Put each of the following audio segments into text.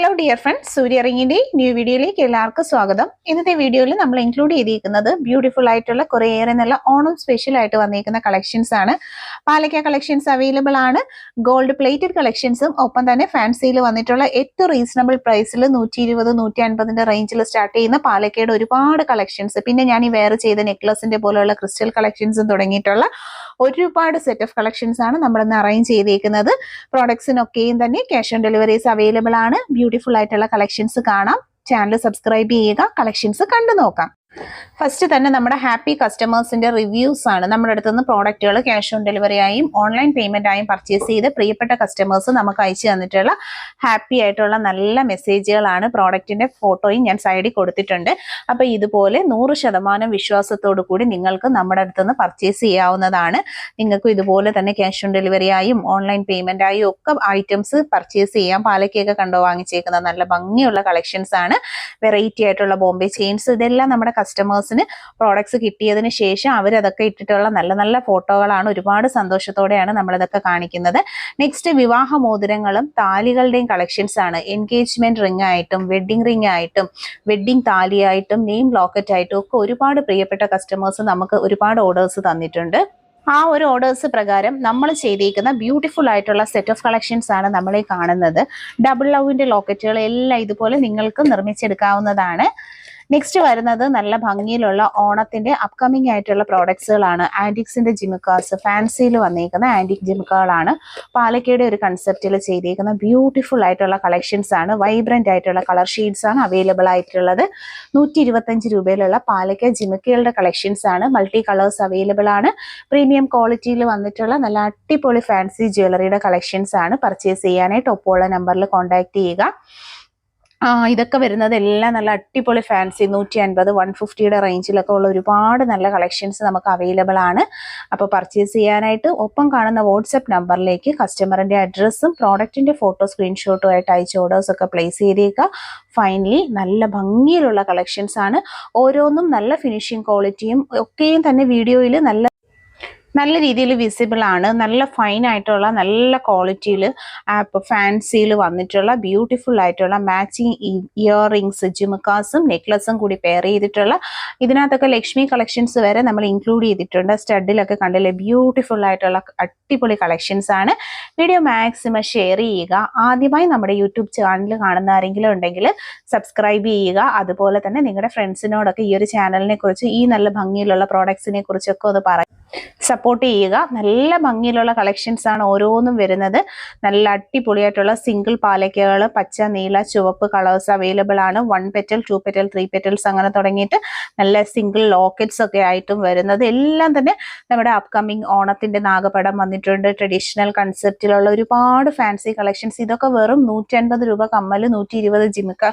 Hello dear friends സൂര്യ റിങ്ങിന്റെ new വീഡിയോയിലേക്ക് എല്ലാവർക്കും സ്വാഗതം. ഇന്നത്തെ വീഡിയോയിൽ നമ്മൾ ഇൻക്ലൂഡ് ചെയ്തിരിക്കുന്നത് ബ്യൂട്ടിഫുൾ ആയിട്ടുള്ള കുറേയേറെ നല്ല ഓണം സ്പെഷ്യൽ ആയിട്ട് വന്നിരിക്കുന്ന കളക്ഷൻസ് ആണ്. പാലക്ക കളക്ഷൻസ് അവൈലബിൾ ആണ്. ഗോൾഡ് പ്ലേറ്റഡ് കളക്ഷൻസും ഒപ്പം തന്നെ ഫാൻസിയിൽ വന്നിട്ടുള്ള ഏറ്റവും റീസണബിൾ പ്രൈസിൽ നൂറ്റി ഇരുപത് നൂറ്റി അൻപതിന്റെ റേഞ്ചിൽ സ്റ്റാർട്ട് ചെയ്യുന്ന പാലക്കയുടെ ഒരുപാട് കളക്ഷൻസ് പിന്നെ ഞാൻ ഈ വെയർ ചെയ്ത നെക്ലസിന്റെ പോലെയുള്ള ക്രിസ്റ്റൽ കളക്ഷൻസും തുടങ്ങിയിട്ടുള്ള ഒരുപാട് സെറ്റ് ഓഫ് കളക്ഷൻസ് ആണ് നമ്മൾ ഇന്ന് അറേഞ്ച് ചെയ്തേക്കുന്നത്. പ്രോഡക്ട്സിനൊക്കെയും തന്നെ ക്യാഷ് ഓൺ ഡെലിവറീസ് അവൈലബിൾ ആണ്. ബ്യൂട്ടിഫുൾ ആയിട്ടുള്ള കളക്ഷൻസ് കാണാം. ചാനൽ സബ്സ്ക്രൈബ് ചെയ്യുക. കളക്ഷൻസ് കണ്ടു നോക്കാം ഫസ്റ്റ് തന്നെ നമ്മുടെ ഹാപ്പി കസ്റ്റമേഴ്സിന്റെ റിവ്യൂസ് ആണ്. നമ്മുടെ അടുത്ത് നിന്ന് പ്രോഡക്റ്റുകൾ ക്യാഷ് ഓൺ ഡെലിവറി ആയും ഓൺലൈൻ പേയ്മെന്റ് ആയും പർച്ചേസ് ചെയ്ത് പ്രിയപ്പെട്ട കസ്റ്റമേഴ്സ് നമുക്ക് അയച്ചു തന്നിട്ടുള്ള ഹാപ്പി ആയിട്ടുള്ള നല്ല മെസ്സേജുകളാണ് പ്രോഡക്റ്റിന്റെ ഫോട്ടോയും ഞാൻ സൈഡിൽ കൊടുത്തിട്ടുണ്ട്. അപ്പൊ ഇതുപോലെ നൂറ് ശതമാനം വിശ്വാസത്തോടു കൂടി നിങ്ങൾക്ക് നമ്മുടെ അടുത്ത് നിന്ന് പർച്ചേസ് ചെയ്യാവുന്നതാണ്. നിങ്ങൾക്ക് ഇതുപോലെ തന്നെ ക്യാഷ് ഓൺ ഡെലിവറി ആയും ഓൺലൈൻ പേയ്മെന്റ് ആയും ഒക്കെ ഐറ്റംസ് പർച്ചേസ് ചെയ്യാം. പാലക്കൊക്കെ കണ്ടോ വാങ്ങിച്ചേക്കുന്ന നല്ല ഭംഗിയുള്ള കളക്ഷൻസ് ആണ്. വെറൈറ്റി ആയിട്ടുള്ള ബോംബെ ചെയിൻസ് ഇതെല്ലാം നമ്മുടെ കസ്റ്റമേഴ്സിന് പ്രോഡക്ട്സ് കിട്ടിയതിന് ശേഷം അവരതൊക്കെ ഇട്ടിട്ടുള്ള നല്ല നല്ല ഫോട്ടോകളാണ് ഒരുപാട് സന്തോഷത്തോടെയാണ് നമ്മളിതൊക്കെ കാണിക്കുന്നത്. നെക്സ്റ്റ് വിവാഹ മോതിരങ്ങളും താലികളുടെയും കളക്ഷൻസ് ആണ്. എൻഗേജ്മെന്റ് റിംഗ് ആയിട്ടും വെഡിങ് റിംഗ് ആയിട്ടും വെഡിങ് താലിയായിട്ടും നെയിം ലോക്കറ്റ് ആയിട്ടും ഒക്കെ ഒരുപാട് പ്രിയപ്പെട്ട കസ്റ്റമേഴ്സ് നമുക്ക് ഒരുപാട് ഓർഡേഴ്സ് തന്നിട്ടുണ്ട്. ആ ഒരു ഓർഡേഴ്സ് പ്രകാരം നമ്മൾ ചെയ്തിരിക്കുന്ന ബ്യൂട്ടിഫുൾ ആയിട്ടുള്ള സെറ്റ് ഓഫ് കളക്ഷൻസ് ആണ് നമ്മൾ കാണുന്നത്. ഡബിൾ ലവിന്റെ ലോക്കറ്റുകൾ എല്ലാം ഇതുപോലെ നിങ്ങൾക്ക് നിർമ്മിച്ചെടുക്കാവുന്നതാണ്. നെക്സ്റ്റ് വരുന്നത് നല്ല ഭംഗിയിലുള്ള ഓണത്തിന്റെ അപ്കമിംഗ് ആയിട്ടുള്ള പ്രോഡക്ട്സുകളാണ് ആന്റിക്സിന്റെ ജിമുക്കാസ് ഫാൻസിയിൽ വന്നിരിക്കുന്ന ആന്റിക് ജിമുക്കകളാണ് പാലക്കയുടെ ഒരു കൺസെപ്റ്റിൽ ചെയ്തിരിക്കുന്ന ബ്യൂട്ടിഫുൾ ആയിട്ടുള്ള കളക്ഷൻസ് ആണ്. വൈബ്രന്റ് ആയിട്ടുള്ള കളർ ഷെയ്ഡ്സ് ആണ് അവൈലബിൾ ആയിട്ടുള്ളത്. നൂറ്റി ഇരുപത്തഞ്ച് രൂപയിലുള്ള പാലക്ക ജിമുക്കകളുടെ കളക്ഷൻസ് ആണ്. മൾട്ടി കളേഴ്സ് അവൈലബിൾ ആണ്. പ്രീമിയം ക്വാളിറ്റിയിൽ വന്നിട്ടുള്ള നല്ല അടിപൊളി ഫാൻസി ജ്വല്ലറിയുടെ കളക്ഷൻസ് ആണ്. പർച്ചേസ് ചെയ്യാനായിട്ട് ഒപ്പമുള്ള നമ്പറിൽ കോൺടാക്ട് ചെയ്യുക. ഇതൊക്കെ വരുന്നത് എല്ലാം നല്ല അടിപൊളി ഫാൻസി നൂറ്റി അൻപത് വൺ ഫിഫ്റ്റിയുടെ റേഞ്ചിലൊക്കെ ഉള്ള ഒരുപാട് നല്ല കളക്ഷൻസ് നമുക്ക് അവൈലബിൾ ആണ്. അപ്പോൾ പർച്ചേസ് ചെയ്യാനായിട്ട് ഒപ്പം കാണുന്ന വാട്സപ്പ് നമ്പറിലേക്ക് കസ്റ്റമറിന്റെ അഡ്രസ്സും പ്രോഡക്റ്റിന്റെ ഫോട്ടോ സ്ക്രീൻഷോട്ടും ആയിട്ട് അയച്ച ഓർഡേഴ്സ് ഒക്കെ പ്ലേസ് ചെയ്തേക്കുക ഫൈനലി നല്ല ഭംഗിയിലുള്ള കളക്ഷൻസ് ആണ്. ഓരോന്നും നല്ല ഫിനിഷിംഗ് ക്വാളിറ്റിയും ഒക്കെയും തന്നെ വീഡിയോയിൽ നല്ല നല്ല രീതിയിൽ വിസിബിൾ ആണ്. നല്ല ഫൈൻ ആയിട്ടുള്ള നല്ല ക്വാളിറ്റിയിൽ ഫാൻസിയിൽ വന്നിട്ടുള്ള ബ്യൂട്ടിഫുൾ ആയിട്ടുള്ള മാച്ചിങ് ഇയർ റിങ്സ് ജിമുക്കാസും നെക്ലസും കൂടി പെയർ ചെയ്തിട്ടുള്ള ഇതിനകത്തൊക്കെ ലക്ഷ്മി കളക്ഷൻസ് വരെ നമ്മൾ ഇൻക്ലൂഡ് ചെയ്തിട്ടുണ്ട്. സ്റ്റഡിലൊക്കെ കണ്ടില്ലേ? ബ്യൂട്ടിഫുൾ ആയിട്ടുള്ള അടിപൊളി കളക്ഷൻസ് ആണ്. വീഡിയോ മാക്സിമം ഷെയർ ചെയ്യുക. ആദ്യമായി നമ്മുടെ യൂട്യൂബ് ചാനൽ കാണുന്ന ആരെങ്കിലും ഉണ്ടെങ്കിൽ സബ്സ്ക്രൈബ് ചെയ്യുക. അതുപോലെ തന്നെ നിങ്ങളുടെ ഫ്രണ്ട്സിനോടൊക്കെ ഈ ഒരു ചാനലിനെ കുറിച്ച് ഈ നല്ല ഭംഗിയിലുള്ള പ്രോഡക്ട്സിനെ കുറിച്ചൊക്കെ ഒന്ന് പറ സപ്പോർട്ട് ചെയ്യുക. നല്ല ഭംഗിയിലുള്ള കളക്ഷൻസ് ആണ് ഓരോന്നും വരുന്നത്. നല്ല അടിപൊളിയായിട്ടുള്ള സിംഗിൾ പാലക്കകൾ പച്ച നീല ചുവപ്പ് കളേഴ്സ് അവൈലബിൾ ആണ്. One petal two petal three petals അങ്ങനെ തുടങ്ങിയിട്ട് നല്ല സിംഗിൾ ലോക്കറ്റ്സ് ഒക്കെ ആയിട്ടും വരുന്നത്. എല്ലാം തന്നെ നമ്മുടെ അപ്കമിങ് ഓണത്തിന്റെ നാഗപടം വന്നിട്ടുണ്ട്. ട്രഡീഷണൽ കൺസെപ്റ്റിലുള്ള ഒരുപാട് ഫാൻസി കളക്ഷൻസ് ഇതൊക്കെ വെറും നൂറ്റി രൂപ കമ്മൽ നൂറ്റി ഇരുപത് ജിമിക്ക.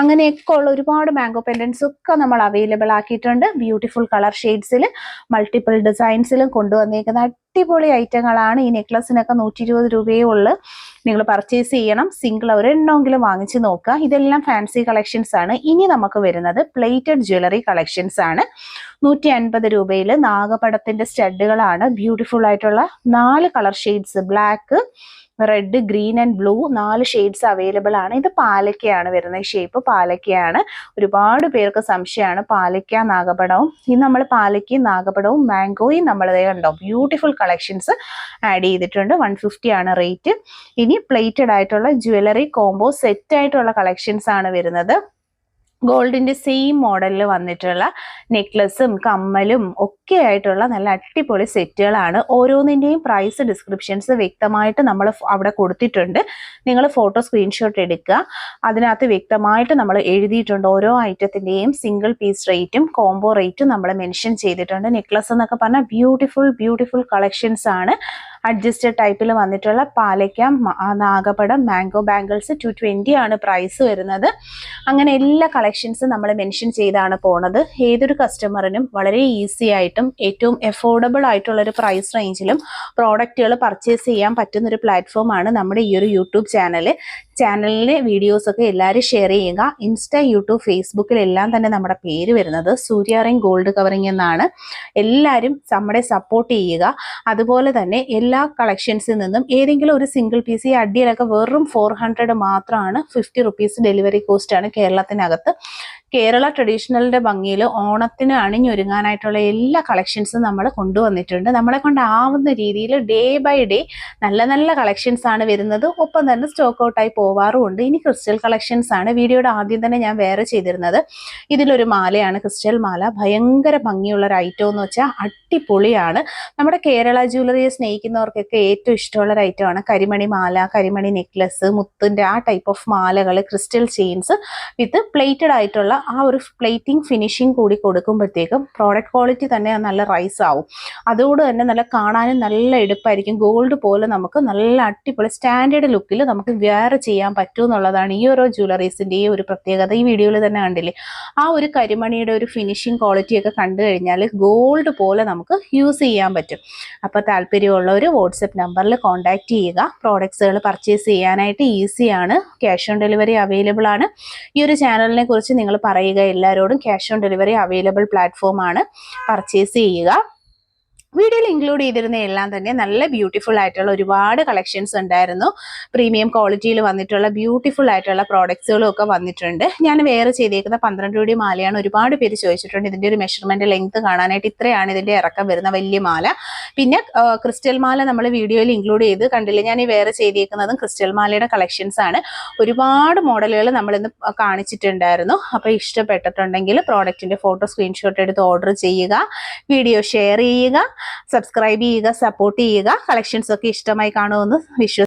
അങ്ങനെയൊക്കെ ഉള്ള ഒരുപാട് മാംഗോ പെൻഡൻസ് ഒക്കെ നമ്മൾ അവൈലബിൾ ആക്കിയിട്ടുണ്ട്. ബ്യൂട്ടിഫുൾ കളർ ഷെയ്ഡ്സിൽ മൾട്ടിപ്പിൾ ഡിസൈൻസിലും കൊണ്ടുവന്നേക്കുന്ന അടിപൊളി ഐറ്റങ്ങളാണ് ഈ നെക്ലസിനൊക്കെ നൂറ്റി ഇരുപത് രൂപയേ ഉള്ളു. നിങ്ങൾ പർച്ചേസ് ചെയ്യണം. സിംഗിൾ ഒരെണ്ണമെങ്കിലും വാങ്ങിച്ചു നോക്കുക. ഇതെല്ലാം ഫാൻസി കളക്ഷൻസ് ആണ്. ഇനി നമുക്ക് വരുന്നത് പ്ലേറ്റഡ് ജ്വല്ലറി കളക്ഷൻസ് ആണ്. നൂറ്റി അൻപത് രൂപയിൽ നാഗപടത്തിന്റെ സ്റ്റഡുകളാണ്. ബ്യൂട്ടിഫുൾ ആയിട്ടുള്ള നാല് colour shades black red green and blue നാല് ഷെയ്ഡ്സ് അവൈലബിൾ ആണ്. ഇത് പാലക്കയാണ് വരുന്ന ഷേപ്പ് പാലക്കയാണ്. ഒരുപാട് പേർക്ക് സംശയമാണ് പാലക്ക നാഗപടവും. ഇത് നമ്മൾ പാലക്കയും നാഗപടവും മാംഗോയും നമ്മൾ കണ്ടോ? ബ്യൂട്ടിഫുൾ കളക്ഷൻസ് ആഡ് ചെയ്തിട്ടുണ്ട്. വൺ ആണ് റേറ്റ് ഇനി പ്ലേറ്റഡ് ആയിട്ടുള്ള ജ്വല്ലറി കോംബോ സെറ്റ് ആയിട്ടുള്ള കളക്ഷൻസ് ആണ് വരുന്നത്. ഗോൾഡിന്റെ സെയിം മോഡലിൽ വന്നിട്ടുള്ള നെക്ലസും കമ്മലും ഒക്കെ ആയിട്ടുള്ള നല്ല അടിപൊളി സെറ്റുകളാണ് ഓരോന്നിന്റെയും പ്രൈസ് ഡിസ്ക്രിപ്ഷൻസ് വ്യക്തമായിട്ട് നമ്മൾ അവിടെ കൊടുത്തിട്ടുണ്ട്. നിങ്ങൾ ഫോട്ടോ സ്ക്രീൻഷോട്ട് എടുക്കുക. അതിനകത്ത് വ്യക്തമായിട്ട് നമ്മൾ എഴുതിയിട്ടുണ്ട് ഓരോ ഐറ്റത്തിന്റെയും സിംഗിൾ പീസ് റേറ്റും കോംബോ റേറ്റും നമ്മൾ മെൻഷൻ ചെയ്തിട്ടുണ്ട്. നെക്ലസ് എന്നൊക്കെ പറഞ്ഞാൽ ബ്യൂട്ടിഫുൾ ബ്യൂട്ടിഫുൾ കളക്ഷൻസ് ആണ്. അഡ്ജസ്റ്റഡ് ടൈപ്പിൽ വന്നിട്ടുള്ള പാലയ്ക്ക നാഗപടം മാംഗോ ബാംഗിൾസ് ടു ട്വന്റി ആണ് പ്രൈസ് വരുന്നത്. അങ്ങനെ എല്ലാ കളക്ഷൻസും നമ്മൾ മെൻഷൻ ചെയ്താണ് പോണത്. ഏതൊരു കസ്റ്റമറിനും വളരെ ഈസി ആയിട്ടും ഏറ്റവും എഫോർഡബിൾ ആയിട്ടുള്ള ഒരു പ്രൈസ് റേഞ്ചിലും പ്രോഡക്റ്റുകൾ പർച്ചേസ് ചെയ്യാൻ പറ്റുന്ന ഒരു പ്ലാറ്റ്ഫോമാണ് നമ്മുടെ ഈ ഒരു യൂട്യൂബ് ചാനൽ ചാനലിലെ വീഡിയോസൊക്കെ എല്ലാവരും ഷെയർ ചെയ്യുക. ഇൻസ്റ്റ യൂട്യൂബ് ഫേസ്ബുക്കിലെല്ലാം തന്നെ നമ്മുടെ പേര് വരുന്നത് സൂര്യ ഗോൾഡ് കവറിംഗ് എന്നാണ്. എല്ലാവരും നമ്മുടെ സപ്പോർട്ട് ചെയ്യുക. അതുപോലെ തന്നെ എല്ലാ എല്ലാ കളക്ഷൻസിൽ നിന്നും ഏതെങ്കിലും ഒരു സിംഗിൾ പീസ് ഈ അടിയിലൊക്കെ വെറും ഫോർ ഹൺഡ്രഡ് മാത്രമാണ് ഫിഫ്റ്റി റുപ്പീസ് ഡെലിവറി കോസ്റ്റ് ആണ് കേരളത്തിനകത്ത്. കേരള ട്രഡീഷണലിന്റെ ഭംഗിയിൽ ഓണത്തിന് അണിഞ്ഞൊരുങ്ങാനായിട്ടുള്ള എല്ലാ കളക്ഷൻസും നമ്മൾ കൊണ്ടുവന്നിട്ടുണ്ട്. നമ്മളെ കൊണ്ടാവുന്ന രീതിയിൽ ഡേ ബൈ ഡേ നല്ല നല്ല കളക്ഷൻസ് ആണ് വരുന്നത്. ഒപ്പം തന്നെ സ്റ്റോക്ക് ഔട്ടായി പോവാറുമുണ്ട്. ഇനി ക്രിസ്റ്റൽ കളക്ഷൻസ് ആണ് വീഡിയോയുടെ ആദ്യം തന്നെ ഞാൻ വേറെ ചെയ്തിരുന്നത്. ഇതിലൊരു മാലയാണ് ക്രിസ്റ്റൽ മാല. ഭയങ്കര ഭംഗിയുള്ള ഒരു ഐറ്റം എന്ന് വെച്ചാൽ അടിപൊളിയാണ്. നമ്മുടെ കേരള ജ്വല്ലറിയെ സ്നേഹിക്കുന്നവർക്കൊക്കെ ഏറ്റവും ഇഷ്ടമുള്ള ഒരു ഐറ്റം ആണ്. കരിമണി മാല കരിമണി നെക്ലസ് മുത്തിന്റെ ആ ടൈപ്പ് ഓഫ് മാലകൾ ക്രിസ്റ്റൽ ചെയിൻസ് വിത്ത് പ്ലേറ്റഡ് ആയിട്ടുള്ള ആ ഒരു പ്ലേറ്റിംഗ് ഫിനിഷിംഗ് കൂടി കൊടുക്കുമ്പോഴത്തേക്കും പ്രോഡക്റ്റ് ക്വാളിറ്റി തന്നെ നല്ല റൈസ് ആവും. അതുകൊണ്ട് തന്നെ നല്ല കാണാനും നല്ല എടുപ്പായിരിക്കും. ഗോൾഡ് പോലെ നമുക്ക് നല്ല അടിപൊളി സ്റ്റാൻഡേർഡ് ലുക്കിൽ നമുക്ക് വേറെ ചെയ്യാൻ പറ്റും എന്നുള്ളതാണ് ഈ ഓരോ ജ്വല്ലറീസിന്റെ ഈ ഒരു പ്രത്യേകത ഈ വീഡിയോയിൽ തന്നെ കണ്ടില്ലേ? ആ ഒരു കരിമണിയുടെ ഒരു ഫിനിഷിംഗ് ക്വാളിറ്റിയൊക്കെ കണ്ടു കഴിഞ്ഞാൽ ഗോൾഡ് പോലെ നമുക്ക് യൂസ് ചെയ്യാൻ പറ്റും. അപ്പോൾ താല്പര്യമുള്ളവർ വാട്സപ്പ് നമ്പറിൽ കോൺടാക്റ്റ് ചെയ്യുക. പ്രോഡക്ട്സുകൾ പർച്ചേസ് ചെയ്യാനായിട്ട് ഈസിയാണ് ക്യാഷ് ഓൺ ഡെലിവറി അവൈലബിൾ ആണ്. ഈ ഒരു ചാനലിനെ കുറിച്ച് നിങ്ങൾ പറയുക എല്ലാവരോടും ക്യാഷ് ഓൺ ഡെലിവറി അവൈലബിൾ പ്ലാറ്റ്ഫോമാണ് പർച്ചേസ് ചെയ്യുക. വീഡിയോയിൽ ഇൻക്ലൂഡ് ചെയ്തിരുന്ന എല്ലാം തന്നെ നല്ല ബ്യൂട്ടിഫുൾ ആയിട്ടുള്ള ഒരുപാട് കളക്ഷൻസ് ഉണ്ടായിരുന്നു. പ്രീമിയം ക്വാളിറ്റിയിൽ വന്നിട്ടുള്ള ബ്യൂട്ടിഫുൾ ആയിട്ടുള്ള പ്രോഡക്ട്സുകളും ഒക്കെ വന്നിട്ടുണ്ട്. ഞാൻ വേറെ ചെയ്തേക്കുന്ന പന്ത്രണ്ട് രൂപ മാലയാണ് ഒരുപാട് പേര് ചോദിച്ചിട്ടുണ്ട്. ഇതിന്റെ ഒരു മെഷർമെന്റ് ലെങ്ത് കാണാനായിട്ട് ഇത്രയാണ് ഇതിന്റെ ഇറക്കം വരുന്ന വലിയ മാല. പിന്നെ ക്രിസ്റ്റൽ മാല നമ്മൾ വീഡിയോയിൽ ഇൻക്ലൂഡ് ചെയ്ത് കണ്ടില്ല? ഞാൻ ഈ വേറെ ചെയ്തേക്കുന്നതും ക്രിസ്റ്റൽ മാലയുടെ കളക്ഷൻസ് ആണ്. ഒരുപാട് മോഡലുകൾ നമ്മൾ ഇന്ന് കാണിച്ചിട്ടുണ്ടായിരുന്നു. അപ്പോൾ ഇഷ്ടപ്പെട്ടിട്ടുണ്ടെങ്കിൽ പ്രോഡക്റ്റിന്റെ ഫോട്ടോ സ്ക്രീൻഷോട്ട് എടുത്ത് ഓർഡർ ചെയ്യുക വീഡിയോ ഷെയർ ചെയ്യുക. സബ്സ്ക്രൈബ് ചെയ്യുക സപ്പോർട്ട് ചെയ്യുക. കളക്ഷൻസ് ഒക്കെ ഇഷ്ടമായി കാണുമെന്ന് വിശ്വസിക്കുന്നു